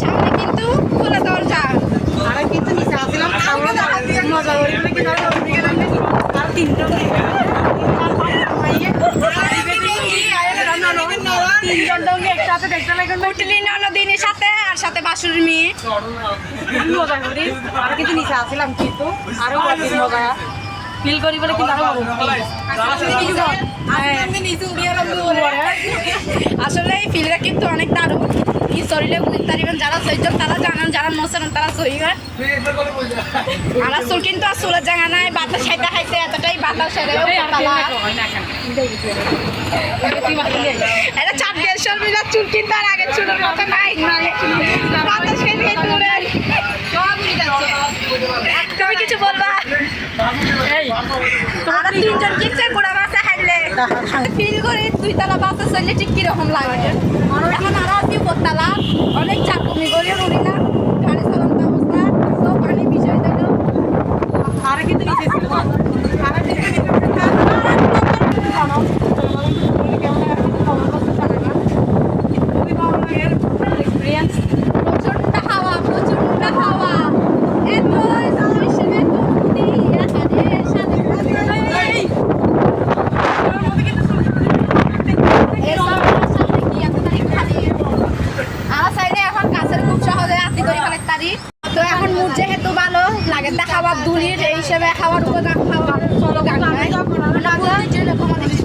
সামনে কিন্তু খোলা দরজা পুটলি ননদিনীর সাথে আর সাথে বাসুর মেয়ে। মজা করি। আর কিন্তু নিচে আসলাম কিন্তু। আরও মজা। ফিল করি বলে কিন্তু আরও আসলে এই ফিলটা কিন্তু অনেক দারুণ কি শরীরে বুঝতে পারিবেন যারা সৈজন তারা জানেন যারা নছেন তারা সহিবেন আর আসল কিন্তু আসলে জায়গা নাই বাতাস খাইতে খাইতে এতটাই বাতাস এরে এটা চার মিটার চুল কিন্তু আর আগের চুলের মতো নাই বাতাস খাইতে খাইতে তুমি কিছু বলবা আর তিনজন কিনছে ফিল করে দুই তালা বাসে চললে ঠিক কীরকম লাগে? এখন আর আছি উপরতলা অনেক চাপ কমি করে উড়ি না গাড়ি অবস্থা তো পানি বিষয় দেখো আর কিন্তু নিচে ছিল আর কিন্তু নিচে প্রচণ্ড হাওয়া প্রচণ্ড হাওয়া এত হিসেবে তুমি এখানে সাথে আমার সাইডে এখন কাছের খুব সহজে আতি করে ফেলার তো এখন মুড যেহেতু ভালো লাগে খাবার দুলির এই হিসেবে খাওয়ার উপর খাওয়ার চলো গান গায়। যেরকম অনেক কিছু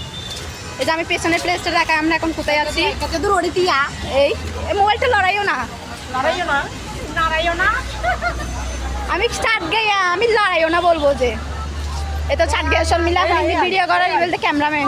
এই যে আমি পেছনের প্লেসটা রাখা আমরা এখন কোথায় আছি? দূর দিয়া এই মোবাইলটা লড়াইও না। লড়াইও না? লড়াইও না? আমি স্টার্ট গাইয়া আমি লড়াইও না বলব যে। এ তো ছাট গিয়ে সব মিলা ভিডিও করার বলতে ক্যামেরাম্যান